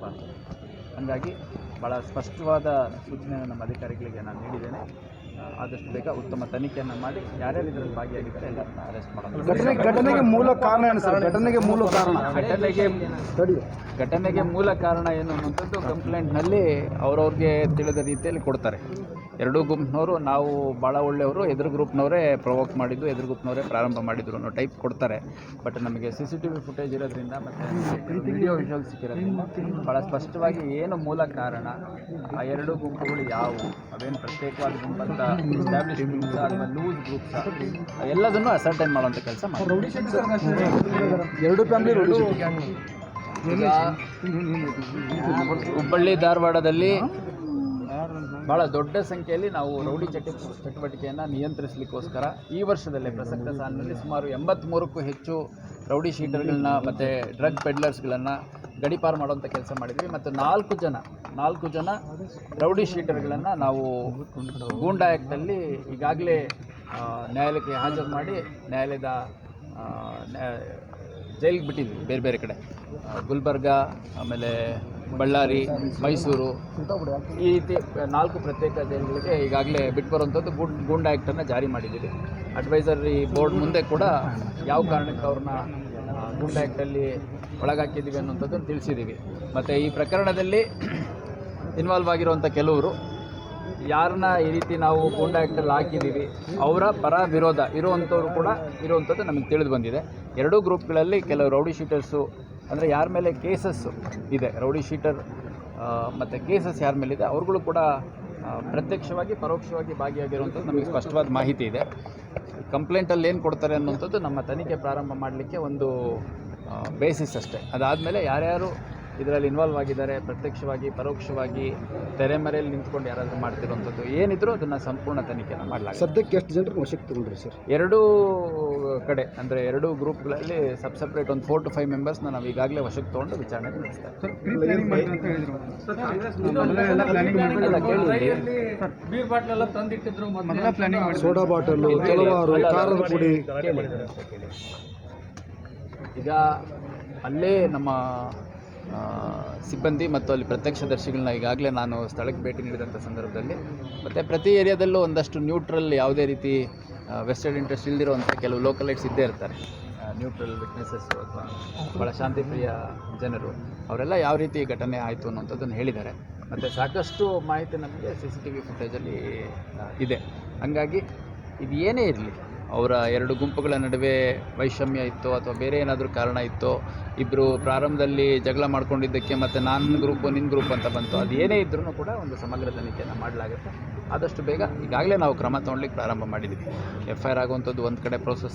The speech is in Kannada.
ಆಗಬಾರ್ದು ಹಾಗಾಗಿ ಭಾಳ ಸ್ಪಷ್ಟವಾದ ಸೂಚನೆಯನ್ನು ನಮ್ಮ ಅಧಿಕಾರಿಗಳಿಗೆ ನಾನು ನೀಡಿದ್ದೇನೆ. ಆದಷ್ಟು ಬೇಗ ಉತ್ತಮ ತನಿಖೆಯನ್ನು ಮಾಡಿ ಯಾರ್ಯಾರು ಇದರಲ್ಲಿ ಭಾಗಿಯಾಗಿದ್ದಾರೆ ಎಲ್ಲರನ್ನ ಅರೆಸ್ಟ್ ಮಾಡೋದು ಘಟನೆ ಘಟನೆಗೆ ಮೂಲ ಕಾರಣ ಏನು ಸರ್? ಘಟನೆಗೆ ಮೂಲ ಕಾರಣ. ಘಟನೆಗೆ ಘಟನೆಗೆ ಮೂಲ ಕಾರಣ ಏನು ಅನ್ನುವಂಥದ್ದು ಕಂಪ್ಲೇಂಟ್ನಲ್ಲಿ ಅವ್ರವ್ರಿಗೆ ತಿಳಿದ ರೀತಿಯಲ್ಲಿ ಕೊಡ್ತಾರೆ. ಎರಡೂ ಗುಂಪ್ನವರು ನಾವು ಭಾಳ ಒಳ್ಳೆಯವರು ಎದುರು ಗ್ರೂಪ್ನವರೇ ಪ್ರೊವೋಕ್ ಮಾಡಿದ್ದು ಎದುರು ಗ್ರೂಪ್ನವರೇ ಪ್ರಾರಂಭ ಮಾಡಿದ್ರು ಅನ್ನೋ ಟೈಪ್ ಕೊಡ್ತಾರೆ. ಬಟ್ ನಮಗೆ C C T V footage ಇರೋದ್ರಿಂದ ಮತ್ತು ವಿಡಿಯೋ ವಿಷುವಲ್ ಸಿಕ್ಕಿರೋದ್ರಿಂದ ಭಾಳ ಸ್ಪಷ್ಟವಾಗಿ ಏನು ಮೂಲ ಕಾರಣ ಆ ಎರಡು ಗುಂಪುಗಳು ಯಾವುವು? ಅವೇನು ಪ್ರತ್ಯೇಕವಾದ ಗುಂಪಂತ ಎಸ್ಟಾಬ್ಲಿಷ್ ಅಥವಾ ಲೂಸ್ ಗ್ರೂಪ್ಸ ಎಲ್ಲದನ್ನು ಅಸರ್ಟೈನ್ ಮಾಡುವಂಥ ಕೆಲಸ ಮಾಡಿ ಎರಡು ಫ್ಯಾಮಿಲಿ ಹುಬ್ಬಳ್ಳಿ ಧಾರವಾಡದಲ್ಲಿ ಭಾಳ ದೊಡ್ಡ ಸಂಖ್ಯೆಯಲ್ಲಿ ನಾವು ರೌಡಿ ಚಟ ಚಟುವಟಿಕೆಯನ್ನು ನಿಯಂತ್ರಿಸಲಿಕ್ಕೋಸ್ಕರ ಈ ವರ್ಷದಲ್ಲೇ ಪ್ರಸಕ್ತ ಸಾಲಿನಲ್ಲಿ ಸುಮಾರು ಎಂಬತ್ತ್ಮೂರಕ್ಕೂ ಹೆಚ್ಚು ರೌಡಿ ಶೀಟರ್ಗಳನ್ನ ಮತ್ತು ಡ್ರಗ್ ಪೆಡ್ಲರ್ಸ್ಗಳನ್ನು ಗಡಿಪಾರು ಮಾಡುವಂಥ ಕೆಲಸ ಮಾಡಿದ್ವಿ. ಮತ್ತು ನಾಲ್ಕು ಜನ ನಾಲ್ಕು ಜನ ರೌಡಿ ಶೀಟರ್ಗಳನ್ನು ನಾವು ಗೂಂಡಾ ಆ್ಯಕ್ಟಲ್ಲಿ ಈಗಾಗಲೇ ನ್ಯಾಯಾಲಯಕ್ಕೆ ಹಾಜರು ಮಾಡಿ ನ್ಯಾಯಾಲಯದ ಜೈಲಿಗೆ ಬಿಟ್ಟಿದ್ವಿ ಬೇರೆ ಬೇರೆ ಕಡೆ. ಗುಲ್ಬರ್ಗ, ಆಮೇಲೆ ಬಳ್ಳಾರಿ, ಮೈಸೂರು, ಈ ರೀತಿ ನಾಲ್ಕು ಪ್ರತ್ಯೇಕ ಜೈಲುಗಳಿಗೆ ಈಗಾಗಲೇ ಬಿಟ್ಟು ಬರುವಂಥದ್ದು ಗುಡ್ ಗೂಂಡಾ ಆ್ಯಕ್ಟನ್ನು ಜಾರಿ ಮಾಡಿದ್ದೀವಿ. ಅಡ್ವೈಸರಿ ಬೋರ್ಡ್ ಮುಂದೆ ಕೂಡ ಯಾವ ಕಾರಣಕ್ಕೆ ಅವ್ರನ್ನ ಗೂಂಡಾ ಆ್ಯಕ್ಟಲ್ಲಿ ಒಳಗಾಕಿದ್ದೀವಿ ಅನ್ನುವಂಥದ್ದನ್ನು ತಿಳಿಸಿದ್ದೀವಿ. ಮತ್ತು ಈ ಪ್ರಕರಣದಲ್ಲಿ ಇನ್ವಾಲ್ವ್ ಆಗಿರುವಂಥ ಕೆಲವರು ಯಾರನ್ನ ಈ ರೀತಿ ನಾವು ಗೂಂಡಾ ಆ್ಯಕ್ಟಲ್ಲಿ ಹಾಕಿದ್ದೀವಿ, ಅವರ ಪರ ವಿರೋಧ ಇರುವಂಥವ್ರು ಕೂಡ ಇರುವಂಥದ್ದು ನಮಗೆ ತಿಳಿದು ಬಂದಿದೆ. ಎರಡೂ ಗ್ರೂಪ್ಗಳಲ್ಲಿ ಕೆಲವು ರೌಡಿ ಶೀಟರ್ಸು ಅಂದರೆ ಯಾರ ಮೇಲೆ ಕೇಸಸ್ಸು ಇದೆ, ರೌಡಿ ಶೀಟರ್ ಮತ್ತು ಕೇಸಸ್ ಯಾರ ಮೇಲಿದೆ ಅವ್ರುಗಳು ಕೂಡ ಪ್ರತ್ಯಕ್ಷವಾಗಿ, ಪರೋಕ್ಷವಾಗಿ ಭಾಗಿಯಾಗಿರುವಂಥದ್ದು ನಮಗೆ ಸ್ಪಷ್ಟವಾದ ಮಾಹಿತಿ ಇದೆ. ಕಂಪ್ಲೇಂಟಲ್ಲಿ ಏನು ಕೊಡ್ತಾರೆ ಅನ್ನುವಂಥದ್ದು ನಮ್ಮ ತನಿಖೆ ಪ್ರಾರಂಭ ಮಾಡಲಿಕ್ಕೆ ಒಂದು ಬೇಸಿಸ್ ಅಷ್ಟೇ. ಅದಾದಮೇಲೆ ಯಾರ್ಯಾರು ಇದರಲ್ಲಿ ಇನ್ವಾಲ್ವ್ ಆಗಿದ್ದಾರೆ ಪ್ರತ್ಯಕ್ಷವಾಗಿ ಪರೋಕ್ಷವಾಗಿ ತೆರೆಮರೆಯಲ್ಲಿ ನಿಂತ್ಕೊಂಡು ಯಾರಾದರೂ ಮಾಡ್ತಿರುವಂಥದ್ದು ಏನಿದ್ರು ಅದನ್ನು ಸಂಪೂರ್ಣ ತನಿಖೆಯನ್ನು ಮಾಡಲಾಗಿದೆ ಸದ್ಯಕ್ಕೆ ಎಷ್ಟು ಜನರು ವಶಕ್ಕೆ ತಗೊಂಡ್ರಿ ಸರ್? ಎರಡೂ ಕಡೆ ಅಂದರೆ ಎರಡೂ ಗ್ರೂಪ್ಗಳಲ್ಲಿ ಸಬ್ ಸಪ್ರೇಟ್ ಒಂದು ಫೋರ್ ಟು ಫೈವ್ ಮೆಂಬರ್ಸ್ನ ನಾವು ಈಗಾಗಲೇ ವಶಕ್ಕೆ ತಗೊಂಡು ವಿಚಾರಣೆ ನಡೆಸ್ತಾ ಸೋಡಾ ಬಾಟಲು ಖಾರದ ಪುಡಿ. ಈಗ ಅಲ್ಲೇ ನಮ್ಮ ಸಿಬ್ಬಂದಿ ಮತ್ತು ಅಲ್ಲಿ ಪ್ರತ್ಯಕ್ಷದರ್ಶಿಗಳನ್ನ ಈಗಾಗಲೇ ನಾನು ಸ್ಥಳಕ್ಕೆ ಭೇಟಿ ನೀಡಿದಂಥ ಸಂದರ್ಭದಲ್ಲಿ. ಮತ್ತು ಪ್ರತಿ ಏರಿಯಾದಲ್ಲೂ ಒಂದಷ್ಟು ನ್ಯೂಟ್ರಲ್ ಯಾವುದೇ ರೀತಿ ವೆಸ್ಟೆಡ್ ಇಂಟ್ರೆಸ್ಟ್ ಇಲ್ದಿರುವಂಥ ಕೆಲವು ಲೋಕಲೈಟ್ಸ್ ಇದ್ದೇ ಇರ್ತಾರೆ. ನ್ಯೂಟ್ರಲ್ ವಿಟ್ನೆಸಸ್ ಅಥವಾ ಭಾಳ ಶಾಂತಿಪ್ರಿಯ ಜನರು, ಅವರೆಲ್ಲ ಯಾವ ರೀತಿ ಘಟನೆ ಆಯಿತು ಅನ್ನೋಂಥದ್ದನ್ನು ಹೇಳಿದ್ದಾರೆ. ಮತ್ತು ಸಾಕಷ್ಟು ಮಾಹಿತಿ ನಮಗೆ ಸಿ ಸಿ ಟಿ ವಿ ಫುಟೇಜಲ್ಲಿ ಇದೆ. ಹಾಗಾಗಿ ಇದು ಏನೇ ಇರಲಿ ಅವರ ಎರಡು ಗುಂಪುಗಳ ನಡುವೆ ವೈಷಮ್ಯ ಇತ್ತೋ ಅಥವಾ ಬೇರೆ ಏನಾದರೂ ಕಾರಣ ಇತ್ತೋ ಇಬ್ಬರು ಪ್ರಾರಂಭದಲ್ಲಿ ಜಗಳ ಮಾಡ್ಕೊಂಡಿದ್ದಕ್ಕೆ ಮತ್ತು ನನ್ನ ಗ್ರೂಪು ನಿನ್ನ ಗ್ರೂಪ್ ಅಂತ ಬಂತು, ಅದು ಏನೇ ಇದ್ರೂ ಕೂಡ ಒಂದು ಸಮಗ್ರ ತನಿಖೆಯನ್ನು ಮಾಡಲಾಗುತ್ತೆ. ಆದಷ್ಟು ಬೇಗ ಈಗಾಗಲೇ ನಾವು ಕ್ರಮ ತೊಗೊಳ್ಲಿಕ್ಕೆ ಪ್ರಾರಂಭ ಮಾಡಿದ್ದೀವಿ ಎಫ್ ಐ ಆರ್ ಆಗುವಂಥದ್ದು ಒಂದು ಕಡೆ ಪ್ರೋಸೆಸ್